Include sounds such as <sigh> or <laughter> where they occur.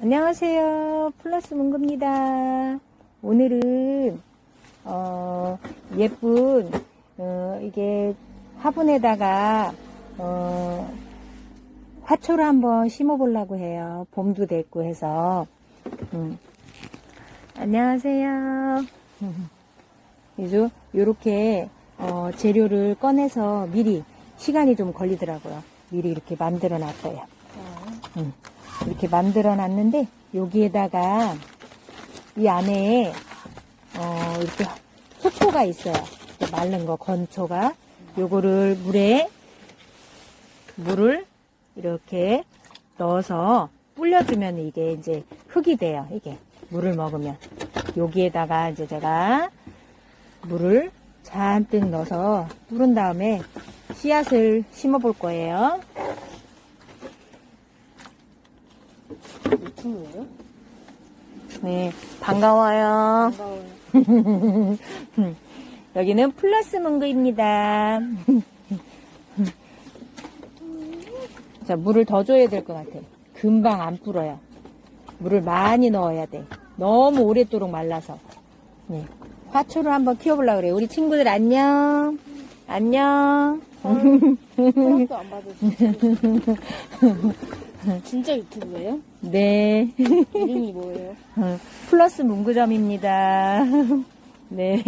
안녕하세요. 플러스 문구입니다. 오늘은, 어, 예쁜, 어, 이게 화분에다가, 어, 화초를 한번 심어 보려고 해요. 봄도 됐고 해서. 음. 안녕하세요. <laughs> 그래서 요렇게, 어, 재료를 꺼내서 미리 시간이 좀 걸리더라고요. 미리 이렇게 만들어 놨어요. 음, 이렇게 만들어 놨는데 여기에다가 이 안에 어, 이렇게 소초가 있어요. 마른 거 건초가 요거를 물에 물을 이렇게 넣어서 불려주면 이게 이제 흙이 돼요. 이게 물을 먹으면 여기에다가 이제 제가 물을 잔뜩 넣어서 뿌른 다음에 씨앗을 심어 볼 거예요. 유튜브예요? 네, 반가워요. 반가워요. <laughs> 여기는 플러스 문구입니다. <laughs> 자, 물을 더 줘야 될 것 같아. 금방 안 불어요. 물을 많이 넣어야 돼. 너무 오랫도록 말라서. 네. 화초를 한번 키워보려고 그래요. 우리 친구들 안녕. 안녕. <laughs> 허락도 안 받으시고. <laughs> 진짜 유튜브예요? 네. 이름이 뭐예요? <laughs> 플러스 문구점입니다. <laughs> 네.